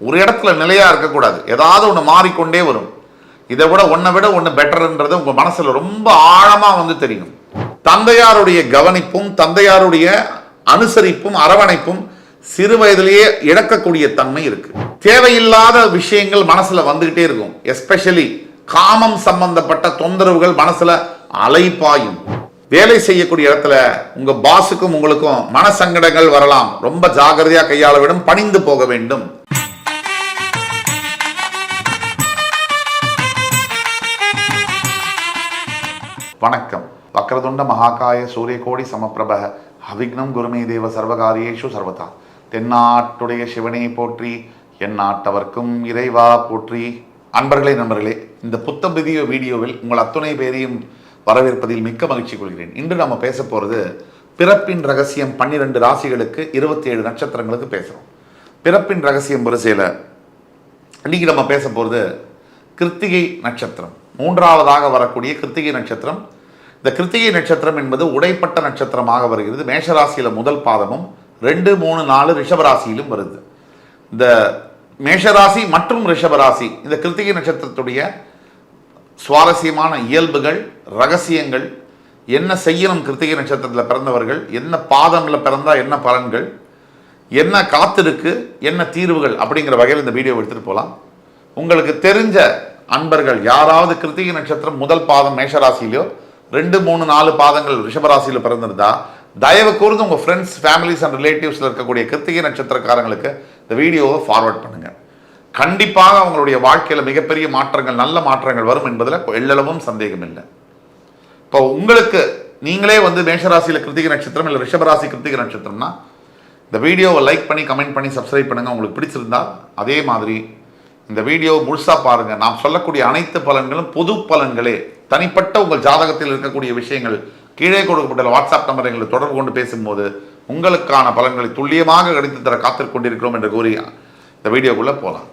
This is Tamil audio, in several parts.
ஒரு இடத்துல நிலையா இருக்கக்கூடாது. ஏதாவது ஒன்று மாறிக்கொண்டே வரும். இதை விட ஒன்றை விட ஒன்று பெட்டர்ன்றது உங்க மனசுல ரொம்ப ஆழமா வந்து தெரியும். தந்தையாருடைய கவனிப்பும் தந்தையாருடைய அனுசரிப்பும் அரவணைப்பும் சிறு வயதிலேயே இழக்கக்கூடிய தன்மை இருக்கு. தேவையில்லாத விஷயங்கள் மனசுல வந்துகிட்டே இருக்கும். எஸ்பெஷலி காமம் சம்பந்தப்பட்ட தொந்தரவுகள் மனசுல அலைப்பாயும். வேலை செய்யக்கூடிய இடத்துல உங்க பாஸுக்கும் உங்களுக்கும் மனசங்கடங்கள் வரலாம். ரொம்ப ஜாகிரதையா கையாள வேண்டும். பணிந்து போக வேண்டும். வக்ரதுண்ட மகாகாய சூரியகோடி சமப்பிரப அவிக்னம் குருமே தேவ சர்வகாரியேஷு சர்வதா தென்னாட்டுடைய சிவனை போற்றி என் நாட்டவர்க்கும் இறைவா போற்றி. அன்பர்களே நண்பர்களே இந்த புத்தம் புதிய வீடியோவில் உங்கள் அத்துணை பேரையும் வரவேற்பதில் மிக்க மகிழ்ச்சி கொள்கிறேன். இன்று நம்ம பேச போகிறது பிறப்பின் ரகசியம் பன்னிரெண்டு ராசிகளுக்கு இருபத்தி ஏழு நட்சத்திரங்களுக்கு பேசுகிறோம் பிறப்பின் ரகசியம் வரிசையில் இன்றைக்கி நம்ம பேச போகிறது கிருத்திகை நட்சத்திரம். மூன்றாவதாக வரக்கூடிய கிருத்திகை நட்சத்திரம் இந்த கிருத்திகை நட்சத்திரம் என்பது உடைப்பட்ட நட்சத்திரமாக வருகிறது. மேஷராசியில் முதல் பாதமும் ரெண்டு மூணு நாலு ரிஷபராசியிலும் வருது. இந்த மேஷராசி மற்றும் ரிஷபராசி இந்த கிருத்திகை நட்சத்திரத்துடைய சுவாரஸ்யமான இயல்புகள் ரகசியங்கள் என்ன செய்யணும் கிருத்திகை நட்சத்திரத்தில் பிறந்தவர்கள் என்ன பாதமில் பிறந்தால் என்ன பலன்கள் என்ன காத்திருக்கு என்ன தீர்வுகள் அப்படிங்கிற வகையில் இந்த வீடியோ எடுத்துகிட்டு போகலாம் உங்களுக்கு தெரிஞ்ச அன்பர்கள் யாராவது கிருத்திகை நட்சத்திரம் முதல் பாதம் மேஷராசிலையோ ரெண்டு மூணு நாலு பாதங்கள் ரிஷபராசியில் பிறந்திருந்தா தயவு கூர்ந்து உங்கள் ஃப்ரெண்ட்ஸ் ஃபேமிலிஸ் அண்ட் ரிலேட்டிவ்ஸில் இருக்கக்கூடிய கிருத்திகை நட்சத்திரக்காரங்களுக்கு இந்த வீடியோவை ஃபார்வர்ட் பண்ணுங்கள் கண்டிப்பாக அவங்களுடைய வாழ்க்கையில் மிகப்பெரிய மாற்றங்கள் நல்ல மாற்றங்கள் வரும் என்பதில் எள்ளளவும் சந்தேகம் இல்லை. இப்போ உங்களுக்கு நீங்களே வந்து மேஷராசியில் கிருத்திகை நட்சத்திரம் இல்லை ரிஷபராசி கிருத்திகை நட்சத்திரம்னா இந்த வீடியோவை லைக் பண்ணி கமெண்ட் பண்ணி சப்ஸ்கிரைப் பண்ணுங்கள் உங்களுக்கு பிடிச்சிருந்தா அதே மாதிரி இந்த வீடியோ முழுசாக பாருங்கள் நாம் சொல்லக்கூடிய அனைத்து பலன்களும் பொது பலன்களே. தனிப்பட்ட உங்கள் ஜாதகத்தில் இருக்கக்கூடிய விஷயங்கள் கீழே கொடுக்கப்பட்ட வாட்ஸ்அப் நம்பர் எங்களை தொடர்பு கொண்டு பேசும்போது உங்களுக்கான பலன்களை துல்லியமாக கிடைத்து தர காத்திருக்கொண்டிருக்கிறோம் என்று கூறி இந்த வீடியோக்குள்ளே போகலாம்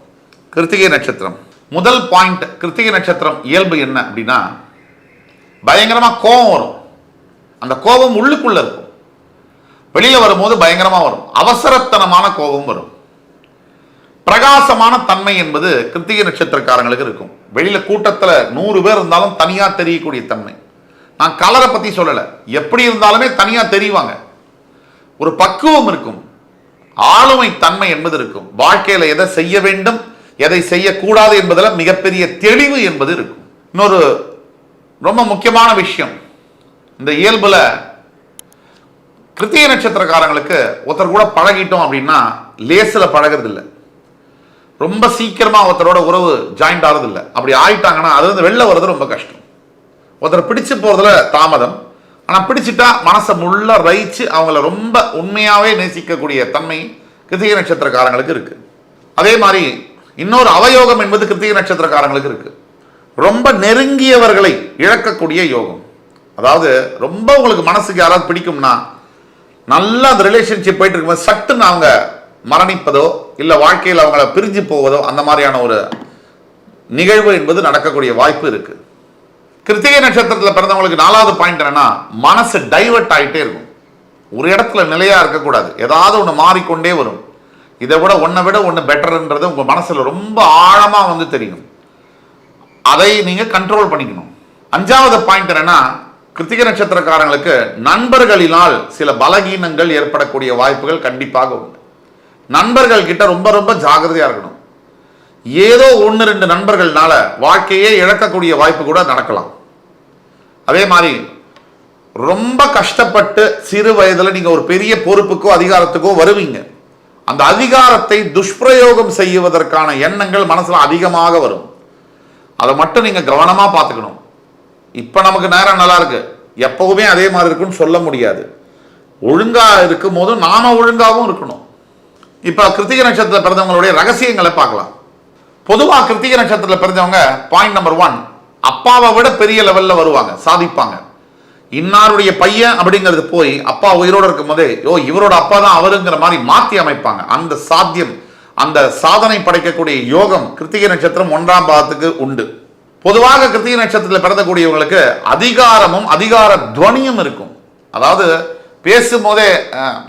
கிருத்திகை நட்சத்திரம். முதல் பாயிண்ட் கிருத்திகை நட்சத்திரம் இயல்பு என்ன அப்படின்னா பயங்கரமாக கோபம் வரும். அந்த கோபம் உள்ளுக்குள்ளே இருக்கும். வெளியில் வரும்போது பயங்கரமாக வரும். அவசரத்தனமான கோபம் வரும். பிரகாசமான தன்மை என்பது கிருத்திகை நட்சத்திரக்காரங்களுக்கு இருக்கும். வெளியில் கூட்டத்தில் நூறு பேர் இருந்தாலும் தனியாக தெரியக்கூடிய தன்மை. நான் கலரை பற்றி சொல்லலை. எப்படி இருந்தாலுமே தனியாக தெரிவாங்க. ஒரு பக்குவம் இருக்கும். ஆளுமை தன்மை என்பது இருக்கும். வாழ்க்கையில் எதை செய்ய வேண்டும் எதை செய்யக்கூடாது என்பதில் மிகப்பெரிய தெளிவு என்பது இருக்கும். இன்னொரு ரொம்ப முக்கியமான விஷயம். இந்த இயல்பில் கிருத்திய நட்சத்திரக்காரங்களுக்கு ஒருத்தர் கூட பழகிட்டோம் அப்படின்னா லேசில் பழகிறது இல்லை ரொம்ப சீக்கிரமாக ஒருத்தரோட உறவு ஜாயிண்ட் ஆகிறது இல்லை அப்படி ஆயிட்டாங்கன்னா அது வந்து வெளில வர்றது ரொம்ப கஷ்டம். ஒருத்தர் பிடிச்சு போகிறதுல தாமதம். ஆனால் பிடிச்சிட்டா மனசை முள்ள ரயிச்சு அவங்கள ரொம்ப உண்மையாகவே நேசிக்கக்கூடிய தன்மை கிருத்திகை நட்சத்திரக்காரங்களுக்கு இருக்குது அதே மாதிரி இன்னொரு அவயோகம் என்பது கிருத்திகை நட்சத்திரக்காரங்களுக்கு இருக்குது ரொம்ப நெருங்கியவர்களை இழக்கக்கூடிய யோகம். அதாவது ரொம்ப உங்களுக்கு மனசுக்கு யாராவது பிடிக்கும்னா நல்லா அந்த ரிலேஷன்ஷிப் போயிட்டு இருக்கும்போது சட்டுன்னு அவங்க மரணிப்பதோ இல்லை வாழ்க்கையில் அவங்கள பிரிஞ்சு போவதோ அந்த மாதிரியான ஒரு நிகழ்வு என்பது நடக்கக்கூடிய வாய்ப்பு இருக்கு. கிருத்திகை நட்சத்திரத்தில் பிறந்தவங்களுக்கு நாலாவது பாயிண்ட் என்னன்னா மனசு டைவர்ட் ஆகிட்டே இருக்கும். ஒரு இடத்துல நிலையாக இருக்கக்கூடாது. ஏதாவது ஒன்று மாறிக்கொண்டே வரும். இதை விட ஒன்றை விட ஒன்று பெட்டர்ன்றது உங்கள் மனசில் ரொம்ப ஆழமாக வந்து தெரியும். அதை நீங்கள் கண்ட்ரோல் பண்ணிக்கணும். அஞ்சாவது பாயிண்ட் என்னன்னா கிருத்திகை நட்சத்திரக்காரங்களுக்கு நண்பர்களினால் சில பலகீனங்கள் ஏற்படக்கூடிய வாய்ப்புகள் கண்டிப்பாக உண்டு. நண்பர்கள் கிட்ட ரொம்ப ரொம்ப ஜாகிரதையா இருக்கணும். ஏதோ ஒன்று ரெண்டு நண்பர்கள்னால வாழ்க்கையே இழக்கக்கூடிய வாய்ப்பு கூட நடக்கலாம். அதே மாதிரி ரொம்ப கஷ்டப்பட்டு சிறு வயதில் நீங்கள் ஒரு பெரிய பொறுப்புக்கோ அதிகாரத்துக்கோ வருவீங்க. அந்த அதிகாரத்தை துஷ்பிரயோகம் செய்வதற்கான எண்ணங்கள் மனசில் அதிகமாக வரும். அதை மட்டும் நீங்கள் கவனமாக பார்த்துக்கணும். இப்போ நமக்கு நேரம் நல்லா இருக்கு. எப்பவுமே அதே மாதிரி இருக்குன்னு சொல்ல முடியாது. ஒழுங்காக இருக்கும் போதும் நாம ஒழுங்காகவும் இருக்கணும். இப்போ கிருத்திக நட்சத்திரத்தில் பிறந்தவங்களுடைய ரகசியங்களை பார்க்கலாம். பொதுவாக கிருத்திக நட்சத்திரத்தில் பிறந்தவங்க பாயிண்ட் நம்பர் ஒன் அப்பாவை விட பெரிய லெவலில் வருவாங்க சாதிப்பாங்க. இன்னாருடைய பையன் அப்படிங்கிறது போய் அப்பா உயிரோடு இருக்கும் போதே யோ இவரோட அப்பா தான் அவருங்கிற மாதிரி மாற்றி அமைப்பாங்க. அந்த சாத்தியம் அந்த சாதனை படைக்கக்கூடிய யோகம் கிருத்திகை நட்சத்திரம் ஒன்றாம் பாதத்துக்கு உண்டு. பொதுவாக கிருத்திகை நட்சத்திரத்தில் பிறந்தக்கூடியவங்களுக்கு அதிகாரமும் அதிகார துவனியும் இருக்கும். அதாவது பேசும்போதே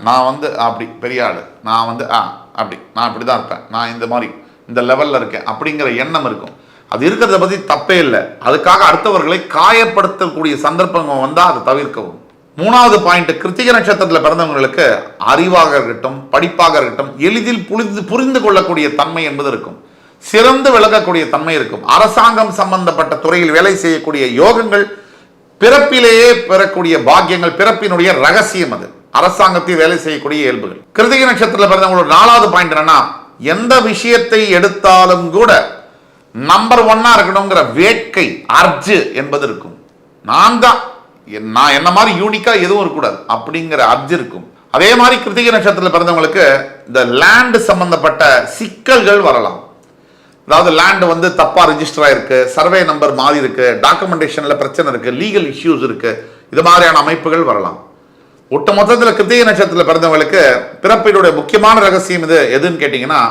நான் வந்து அப்படி பெரிய ஆள். நான் வந்து ஆ அப்படி. நான் இப்படி தான் இருப்பேன். நான் இந்த மாதிரி இந்த லெவலில் இருக்கேன். அப்படிங்கிற எண்ணம் இருக்கும். அது இருக்கிறத பற்றி தப்பே இல்லை. அதுக்காக அடுத்தவர்களை காயப்படுத்தக்கூடிய சந்தர்ப்பங்கள் வந்தால் அதை தவிர்க்கவும். மூணாவது பாயிண்ட் கிருத்திக நட்சத்திரத்தில் பிறந்தவங்களுக்கு அறிவாக இருக்கட்டும் படிப்பாக இருக்கட்டும் எளிதில் புரிந்து புரிந்து கொள்ளக்கூடிய தன்மை என்பது இருக்கும். சிறந்து விளங்கக்கூடிய தன்மை இருக்கும். அரசாங்கம் சம்பந்தப்பட்ட துறையில் வேலை செய்யக்கூடிய யோகங்கள் பிறப்பிலேயே பெறக்கூடிய பாக்கியங்கள் பிறப்பினுடைய ரகசியம் அது. அரசாங்கத்தில் வேலை செய்யக்கூடிய இயல்புகள். கிருத்திகை நட்சத்திரத்தில் பிறந்தவங்களோட நாலாவது பாயிண்ட் என்னன்னா எந்த விஷயத்தை எடுத்தாலும் கூட நம்பர் ஒன்னா இருக்கணுங்கிற வேட்கை அர்ஜு என்பது இருக்கும். நான் தான் நான் என்ன மாதிரி யூனிக்கா எதுவும் இருக்கக்கூடாது அப்படிங்கிற அர்ஜு இருக்கும். அதே மாதிரி கிருத்திகை நட்சத்திரத்தில் பிறந்தவங்களுக்கு இந்த லேண்டு சம்பந்தப்பட்ட சிக்கல்கள் வரலாம். அதாவது லேண்ட் வந்து தப்பாக ரிஜிஸ்டர் ஆயிருக்கு சர்வே நம்பர் மாறி இருக்கு டாக்குமெண்டேஷனில் பிரச்சனை இருக்கு லீகல் இஷ்யூஸ் இருக்கு. இது மாதிரியான அமைப்புகள் வரலாம். ஒட்டு மொத்தத்தில் கிருத்திகை நட்சத்திரத்தில் பிறந்தவங்களுக்கு பிறப்பினுடைய முக்கியமான ரகசியம் இது எதுன்னு கேட்டிங்கன்னா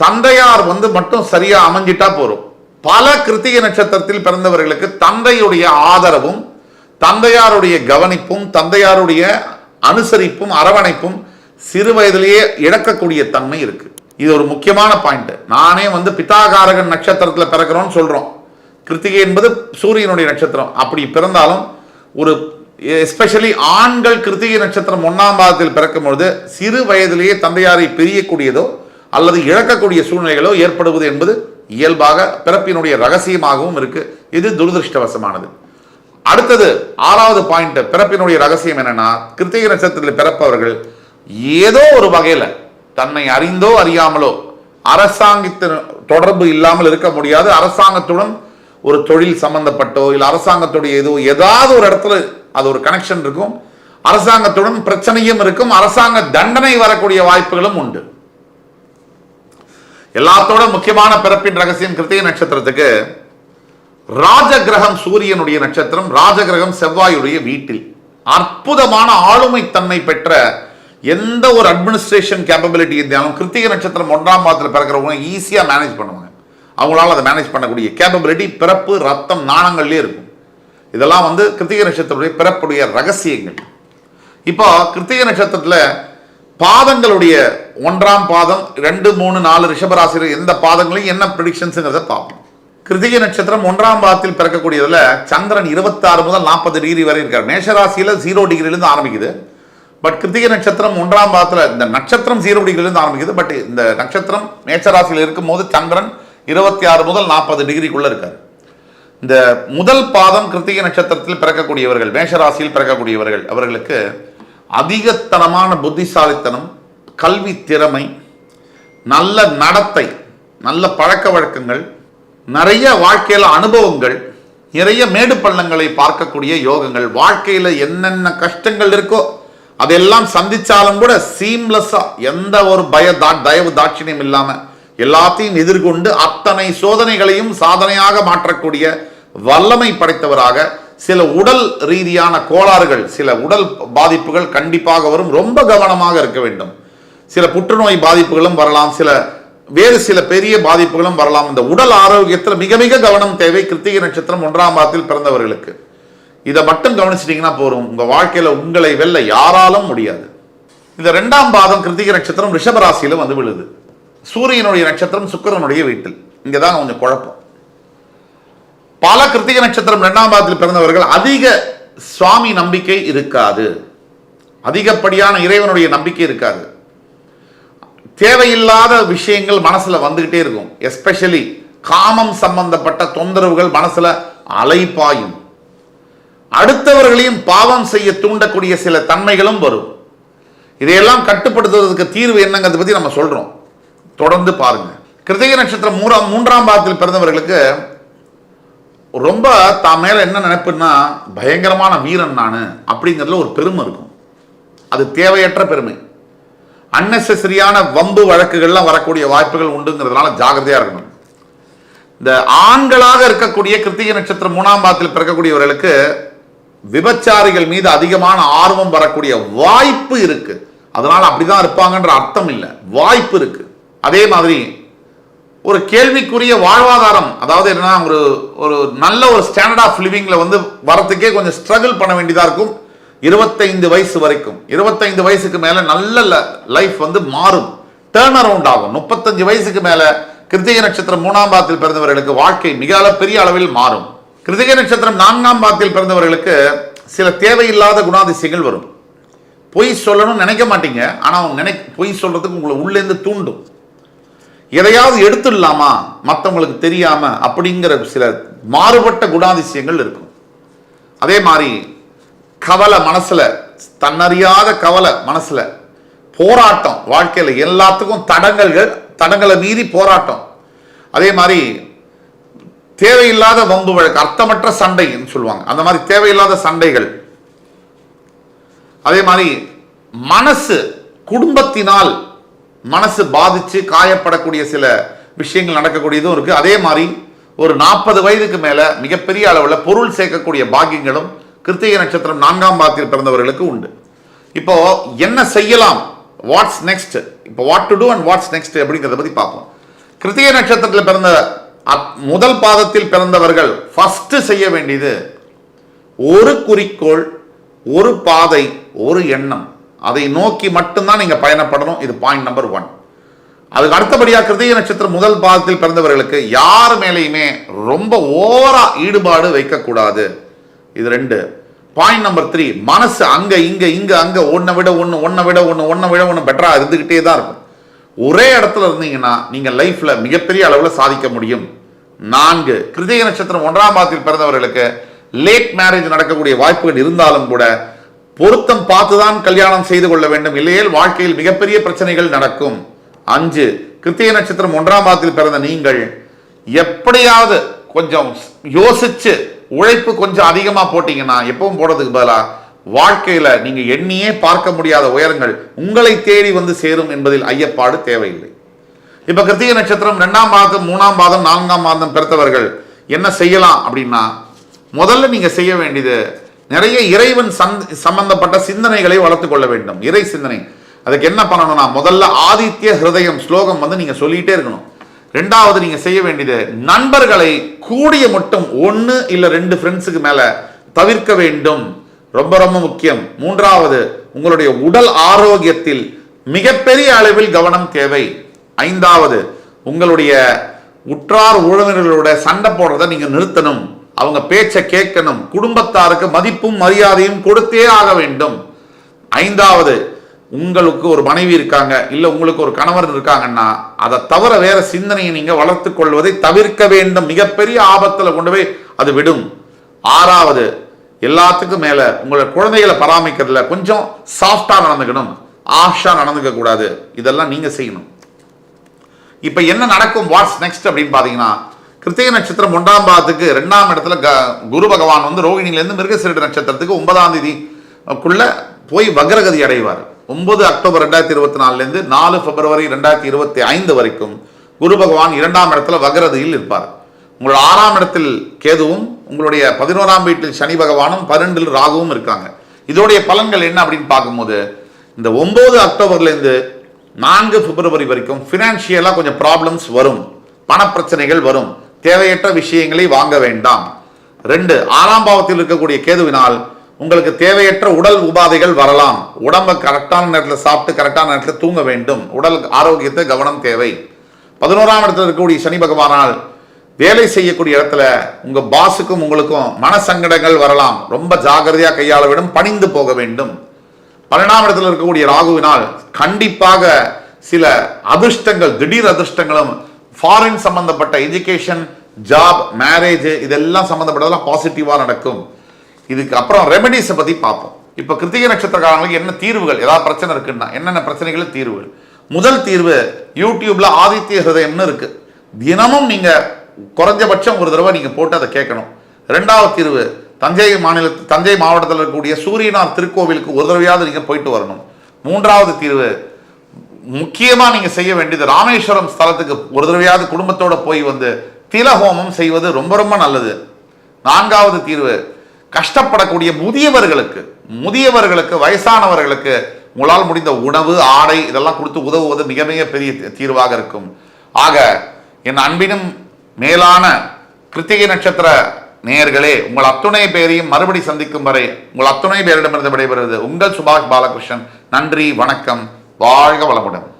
தந்தையார் வந்து மட்டும் சரியாக அமைஞ்சிட்டா போதும் பல கிருத்திகை நட்சத்திரத்தில் பிறந்தவர்களுக்கு தந்தையுடைய ஆதரவும் தந்தையாருடைய கவனிப்பும் தந்தையாருடைய அனுசரிப்பும் அரவணைப்பும் சிறு வயதிலேயே இழக்கக்கூடிய தன்மை இருக்குது இது ஒரு முக்கியமான பாயிண்ட் நானே வந்து பிதாகாரகன் நட்சத்திரத்தில் பிறக்கிறோன்னு சொல்கிறோம் கிருத்திகை என்பது சூரியனுடைய நட்சத்திரம். அப்படி பிறந்தாலும் ஒரு எஸ்பெஷலி ஆண்கள் கிருத்திகை நட்சத்திரம் ஒன்றாம் பாதத்தில் பிறக்கும் பொழுது சிறு வயதிலேயே தந்தையாரை பிரியக்கூடியதோ அல்லது இழக்கக்கூடிய சூழ்நிலைகளோ ஏற்படுவது என்பது இயல்பாக பிறப்பினுடைய ரகசியமாகவும் இருக்கு. இது துரதிருஷ்டவசமானது. அடுத்தது ஆறாவது பாயிண்ட் பிறப்பினுடைய ரகசியம் என்னன்னா கிருத்திகை நட்சத்திரத்தில் பிறப்பவர்கள் ஏதோ ஒரு வகையில் தன்னை அறிந்தோ அறியாமலோ அரசாங்கத்தின் தொடர்பு இல்லாமல் இருக்க முடியாது. அரசாங்கத்துடன் ஒரு தொழில் சம்பந்தப்பட்டோ இல்லை அரசாங்கத்துடைய ஏதோ ஏதாவது ஒரு இடத்துல அது ஒரு கனெக்ஷன் இருக்கும். அரசாங்கத்துடன் பிரச்சனையும் இருக்கும். அரசாங்க தண்டனை வரக்கூடிய வாய்ப்புகளும் உண்டு. எல்லாத்தோட முக்கியமான பிறப்பின் ரகசியம் கிருத்திய நட்சத்திரத்துக்கு ராஜகிரகம் சூரியனுடைய நட்சத்திரம் ராஜகிரகம் செவ்வாயுடைய வீட்டில். அற்புதமான ஆளுமை தன்மை பெற்ற எந்த ஒரு அட்மினிஸ்ட்ரேஷன் கேப்பபிலிட்டி இருந்தாலும் கிருத்திகை நட்சத்திரம் ஒன்றாம் பாதத்தில் பிறக்கிறவங்க ஈஸியாக மேனேஜ் பண்ணுவாங்க. அவங்களால அதை மேனேஜ் பண்ணக்கூடிய கேப்பபிலிட்டி பிறப்பு ரத்தம் நாணங்கள்லேயே இருக்கும். இதெல்லாம் வந்து கிருத்திகை நட்சத்திரத்துடைய பிறப்புடைய ரகசியங்கள். இப்போ கிருத்திகை நட்சத்திரத்தில் பாதங்களுடைய ஒன்றாம் பாதம் ரெண்டு மூணு நாலு ரிஷபராசிரியர் எந்த பாதங்களையும் என்ன ப்ரிடிக்ஷன்ஸுங்கிறத பார்ப்போம். கிருத்திகை நட்சத்திரம் ஒன்றாம் பாதத்தில் பிறக்கக்கூடியதில் சந்திரன் இருபத்தாறு முதல் நாற்பது டிகிரி வரை இருக்கார். மேஷராசியில் ஜீரோ டிகிரிலேருந்து ஆரம்பிக்குது. பட் கிருத்திகை நட்சத்திரம் ஒன்றாம் பாதத்தில் இந்த நட்சத்திரம் சீரடிகளிலிருந்து ஆரம்பிக்குது. பட் இந்த நட்சத்திரம் மேச்சராசியில் இருக்கும்போது சந்திரன் இருபத்தி ஆறு முதல் நாற்பது டிகிரிக்குள்ளே இருக்கார். இந்த முதல் பாதம் கிருத்திகை நட்சத்திரத்தில் பிறக்கக்கூடியவர்கள் மேஷராசியில் பிறக்கக்கூடியவர்கள் அவர்களுக்கு அதிகத்தனமான புத்திசாலித்தனம் கல்வி திறமை நல்ல நடத்தை நல்ல பழக்க வழக்கங்கள் நிறைய வாழ்க்கையில் அனுபவங்கள் நிறைய மேடு பள்ளங்களை பார்க்கக்கூடிய யோகங்கள் வாழ்க்கையில் என்னென்ன கஷ்டங்கள் இருக்கோ அதெல்லாம் சந்திச்சாலும் கூட சீம்லெஸ்ஸா எந்த ஒரு பய தா தயவு தாட்சிணியம் இல்லாம எல்லாத்தையும் எதிர்கொண்டு அத்தனை சோதனைகளையும் சாதனையாக மாற்றக்கூடிய வல்லமை படைத்தவராக சில உடல் ரீதியான கோளாறுகள் சில உடல் பாதிப்புகள் கண்டிப்பாக வரும். ரொம்ப கவனமாக இருக்க வேண்டும். சில புற்றுநோய் பாதிப்புகளும் வரலாம். சில வேறு சில பெரிய பாதிப்புகளும் வரலாம். இந்த உடல் ஆரோக்கியத்தில் மிக மிக கவனம் தேவை. கிருத்திகை நட்சத்திரம் ஒன்றாம் பாதத்தில் பிறந்தவர்களுக்கு. இதை மட்டும் கவனிச்சிட்டிங்கன்னா போதும். உங்கள் வாழ்க்கையில் உங்களை வெல்ல யாராலும் முடியாது. இந்த ரெண்டாம் பாதம் கிருத்திக நட்சத்திரம் ரிஷபராசியில் வந்து விழுது. சூரியனுடைய நட்சத்திரம் சுக்கிரனுடைய வீட்டில். இங்கே தான் கொஞ்சம் குழப்பம். பல கிருத்திக நட்சத்திரம் ரெண்டாம் பாதத்தில் பிறந்தவர்கள் அதிக சுவாமி நம்பிக்கை இருக்காது. அதிகப்படியான இறைவனுடைய நம்பிக்கை இருக்காது. தேவையில்லாத விஷயங்கள் மனசுல வந்துக்கிட்டே இருக்கும். எஸ்பெஷலி காமம் சம்பந்தப்பட்ட தொந்தரவுகள் மனசில் அலைப்பாயும். அடுத்தவர்களையும் பாவம் செய்ய தூண்டக்கூடிய சில தன்மைகளும் வரும். இதையெல்லாம் கட்டுப்படுத்துவதற்கு தீர்வு என்னங்கிறத பற்றி நம்ம சொல்கிறோம் தொடர்ந்து பாருங்க. கிருத்திகை நட்சத்திரம் மூன்றாம் மூன்றாம் பாதத்தில் பிறந்தவர்களுக்கு ரொம்ப தான் மேலே என்ன நினைப்புன்னா பயங்கரமான வீரன் நான் அப்படிங்கிறதுல ஒரு பெருமை இருக்கும். அது தேவையற்ற பெருமை. அன்னெசரியான வம்பு வழக்குகள்லாம் வரக்கூடிய வாய்ப்புகள் உண்டுங்கிறதுனால ஜாகிரதையாக இருக்கணும். இந்த ஆண்களாக இருக்கக்கூடிய கிருத்திகை நட்சத்திரம் மூணாம் பாதத்தில் பிறக்கக்கூடியவர்களுக்கு விபச்சாரிகள் மீது அதிகமான ஆர்வம் வரக்கூடிய வாய்ப்பு இருக்கு. அதனால் அப்படிதான் இருப்பாங்கன்ற அர்த்தம் இல்லை. வாய்ப்பு இருக்கு. அதே மாதிரி ஒரு கேள்விக்குரிய வாழ்வாதாரம் அதாவது என்னன்னா ஒரு ஒரு நல்ல ஒரு ஸ்டாண்டர்ட் ஆஃப் லிவிங்ல வந்து வரத்துக்கே கொஞ்சம் ஸ்ட்ரகிள் பண்ண வேண்டியதாக இருக்கும். இருபத்தைந்து வயசு வரைக்கும். இருபத்தைந்து வயசுக்கு மேலே நல்ல லைஃப் வந்து மாறும். டேர்ன் அரவுண்ட் ஆகும். முப்பத்தஞ்சு வயசுக்கு மேலே கிருத்திகை நட்சத்திரம் மூணாம் பாதத்தில் பிறந்தவர்களுக்கு வாழ்க்கை மிக பெரிய அளவில் மாறும். கிருத்திகை நட்சத்திரம் நான்காம் பாதத்தில் பிறந்தவர்களுக்கு சில தேவையில்லாத குணாதிசயங்கள் வரும். பொய் சொல்லணும்னு நினைக்க மாட்டீங்க. ஆனால் அவங்க நினை பொய் சொல்றதுக்கு உங்களை உள்ளேருந்து தூண்டும். எதையாவது எடுத்துடலாமா? மற்றவங்களுக்கு தெரியாம அப்படிங்கிற சில மாறுபட்ட குணாதிசயங்கள் இருக்கும். அதே மாதிரி கவலை மனசுல தன்னறியாத கவலை மனசுல போராட்டம் வாழ்க்கையில் எல்லாத்துக்கும் தடங்கல்கள் தடங்களை மீறி போராட்டம். அதே மாதிரி தேவையில்லாத வம்பு வழக்கு அர்த்தமற்ற சண்டைன்னு சொல்லுவாங்க. அந்த மாதிரி தேவையில்லாத சண்டைகள். அதே மாதிரி மனசு குடும்பத்தினால் மனசு பாதிச்சு காயப்படக்கூடிய சில விஷயங்கள் நடக்கக்கூடியதும் இருக்கு. அதே மாதிரி ஒரு நாற்பது வயதுக்கு மேல மிகப்பெரிய அளவில் பொருள் சேர்க்கக்கூடிய பாக்கியங்களும் கிருத்திகை நட்சத்திரம் நான்காம் பாதத்தில் பிறந்தவர்களுக்கு உண்டு. இப்போ என்ன செய்யலாம்? வாட்ஸ் நெக்ஸ்ட் இப்போ what to do and what's next அப்படிங்கிறத பத்தி பார்ப்போம். கிருத்திகை நட்சத்திரத்தில் பிறந்த முதல் பாதத்தில் பிறந்தவர்கள் ஃபஸ்ட்டு செய்ய வேண்டியது ஒரு குறிக்கோள் ஒரு பாதை ஒரு எண்ணம். அதை நோக்கி மட்டும்தான் நீங்கள் பயணப்படணும். இது பாயிண்ட் நம்பர் ஒன் அதுக்கு அடுத்தபடியாக கிருத்திகை நட்சத்திரம் முதல் பாதத்தில் பிறந்தவர்களுக்கு யார் மேலேயுமே ரொம்ப ஓவரா ஈடுபாடு வைக்கக்கூடாது. இது ரெண்டு. பாயிண்ட் நம்பர் த்ரீ மனசு அங்க இங்க இங்க அங்க ஒன்னை விட ஒன்று ஒன்னை விட ஒன்று ஒன்னை விட ஒன்று பெட்டராக இருந்துகிட்டே தான் இருக்கும். ஒரே இடத்துல இருந்தீங்கன்னா நீங்கள் லைஃப்பில் மிகப்பெரிய அளவில் சாதிக்க முடியும். நான்கு. கிருத்திகை நட்சத்திரம் ஒன்றாம் மாதத்தில் பிறந்தவர்களுக்கு லேட் மேரேஜ் நடக்கக்கூடிய வாய்ப்புகள் இருந்தாலும் கூட பொருத்தம் பார்த்துதான் கல்யாணம் செய்து கொள்ள வேண்டும். இல்லையேல் வாழ்க்கையில் மிகப்பெரிய பிரச்சனைகள் நடக்கும். அஞ்சு. கிருத்திய நட்சத்திரம் ஒன்றாம் மாதத்தில் பிறந்த நீங்கள் எப்படியாவது கொஞ்சம் யோசிச்சு உழைப்பு கொஞ்சம் அதிகமாக போட்டீங்கன்னா எப்பவும் போடுறதுக்கு பதிலாக வாழ்க்கையில் நீங்கள் எண்ணியே பார்க்க முடியாத உயரங்கள் உங்களை தேடி வந்து சேரும் என்பதில் ஐயப்பாடு தேவையில்லை. இப்ப கிருத்திக நட்சத்திரம் ரெண்டாம் பாதம் மூணாம் பாதம் நான்காம் பாதம் பிறத்தவர்கள் என்ன செய்யலாம் அப்படின்னா முதல்ல நீங்க செய்ய வேண்டியது நிறைய இறைவன் சந்- சம்பந்தப்பட்ட சிந்தனைகளை வளர்த்து கொள்ள வேண்டும். இறை சிந்தனை. அதுக்கு என்ன பண்ணணும்னா முதல்ல ஆதித்ய ஹிருதயம் ஸ்லோகம் வந்து நீங்க சொல்லிட்டே இருக்கணும். ரெண்டாவது நீங்க செய்ய வேண்டியது நண்பர்களை கூடிய மட்டும் ஒன்று இல்லை ரெண்டு ஃப்ரெண்ட்ஸுக்கு மேல தவிர்க்க வேண்டும். ரொம்ப ரொம்ப முக்கியம். மூன்றாவது உங்களுடைய உடல் ஆரோக்கியத்தில் மிகப்பெரிய அளவில் கவனம் தேவை. ஐந்தாவது உங்களுடைய உற்றார் உறவினர்களோட சண்டை போடுறதை நீங்கள் நிறுத்தணும். அவங்க பேச்சை கேட்கணும். குடும்பத்தாருக்கு மதிப்பும் மரியாதையும் கொடுத்தே ஆக வேண்டும். ஐந்தாவது உங்களுக்கு ஒரு மனைவி இருக்காங்க இல்லை உங்களுக்கு ஒரு கணவர் இருக்காங்கன்னா அதை தவிர வேற சிந்தனையை நீங்கள் வளர்த்துக் கொள்வதை தவிர்க்க வேண்டும். மிகப்பெரிய ஆபத்தில் கொண்டு போய் அது விடும். ஆறாவது எல்லாத்துக்கும் மேலே உங்களை குழந்தைகளை பராமரிக்கிறதுல கொஞ்சம் சாஃப்டாக நடந்துக்கணும். ஆஷாக நடந்துக்க கூடாது இதெல்லாம் நீங்கள் செய்யணும். இப்போ என்ன நடக்கும்? வாட்ஸ் நெக்ஸ்ட் அப்படின்னு பார்த்தீங்கன்னா கிருத்திக நட்சத்திரம் ஒன்றாம் பாதத்துக்கு ரெண்டாம் இடத்துல க- குரு பகவான் வந்து ரோகிணில இருந்து நட்சத்திரத்துக்கு ஒன்பதாம் தேதிக்குள்ள போய் வக்ரகதி அடைவார். ஒன்பது அக்டோபர் ரெண்டாயிரத்தி இருபத்தி நாலுலேருந்து நாலு பிப்ரவரி ரெண்டாயிரத்தி இருபத்தி ஐந்து வரைக்கும் குரு பகவான் இரண்டாம் இடத்துல வக்ரதியில் இருப்பார். உங்களோட ஆறாம் இடத்தில் கேதுவும் உங்களுடைய பதினோராம் வீட்டில் சனி பகவானும் பன்னெண்டில் ராகுவும் இருக்காங்க. இதோடைய பலன்கள் என்ன அப்படின்னு பார்க்கும்போது இந்த ஒன்பது அக்டோபர்லேருந்து நான்கு பிப்ரவரி வரைக்கும் ஃபினான்ஷியலாக கொஞ்சம் ப்ராப்ளம்ஸ் வரும். பணப்பிரச்சனைகள் வரும். தேவையற்ற விஷயங்களை வாங்க வேண்டாம். ரெண்டு ஆறாம் பாவத்தில் இருக்கக்கூடிய கேதுவினால் உங்களுக்கு தேவையற்ற உடல் உபாதைகள் வரலாம். உடம்ப கரெக்டான நேரத்தில் சாப்பிட்டு கரெக்டான நேரத்தில் தூங்க வேண்டும். உடல் ஆரோக்கியத்தை கவனம் தேவை. பதினோராம் இடத்துல இருக்கக்கூடிய சனி பகவானால் வேலை செய்யக்கூடிய இடத்துல உங்கள் பாஸுக்கும் உங்களுக்கும் மன சங்கடங்கள் வரலாம். ரொம்ப ஜாகிரதையாக கையாள வேண்டும். பணிந்து போக வேண்டும். பன்னெண்டாம் இடத்துல இருக்கக்கூடிய ராகுவினால் கண்டிப்பாக சில அதிர்ஷ்டங்கள் திடீர் அதிர்ஷ்டங்களும் ஃபாரின் சம்பந்தப்பட்ட எஜுகேஷன் ஜாப் மேரேஜ் இதெல்லாம் சம்பந்தப்பட்டதெல்லாம் பாசிட்டிவாக நடக்கும். இதுக்கு அப்புறம் ரெமெடிஸை பற்றி பார்ப்போம். இப்போ கிருத்திகை நட்சத்திரக்காரங்களுக்கு என்ன தீர்வுகள்? ஏதாவது பிரச்சனை இருக்குன்னா என்னென்ன பிரச்சனைகள் தீர்வுகள்? முதல் தீர்வு யூடியூப்ல ஆதித்ய ஹிருதயம்னு இருக்கு. தினமும் நீங்க குறைஞ்சபட்சம் ஒரு தடவை நீங்க போட்டு அதை கேட்கணும். ரெண்டாவது தீர்வு தஞ்சை மாநில தஞ்சை மாவட்டத்தில் இருக்கக்கூடிய சூரியனார் திருக்கோவிலுக்கு ஒரு தடவையாவது நீங்கள் போயிட்டு வரணும். மூன்றாவது தீர்வு முக்கியமாக நீங்கள் செய்ய வேண்டியது ராமேஸ்வரம் ஸ்தலத்துக்கு ஒரு தடவையாவது குடும்பத்தோடு போய் வந்து திலஹோமம் செய்வது ரொம்ப ரொம்ப நல்லது. நான்காவது தீர்வு கஷ்டப்படக்கூடிய முதியவர்களுக்கு முதியவர்களுக்கு வயசானவர்களுக்கு உங்களால் முடிந்த உணவு ஆடை இதெல்லாம் கொடுத்து உதவுவது மிக மிக பெரிய தீர்வாக இருக்கும். ஆக என் அன்பினும் மேலான கிருத்திகை நட்சத்திர நேயர்களே உங்கள் அத்துணை பேரையும் மறுபடி சந்திக்கும் வரை உங்கள் அத்துணை பேரிடமிருந்து விடைபெறுவது உங்கள் சுபாஷ் பாலகிருஷ்ணன். நன்றி வணக்கம் வாழ்க வளமுடன்.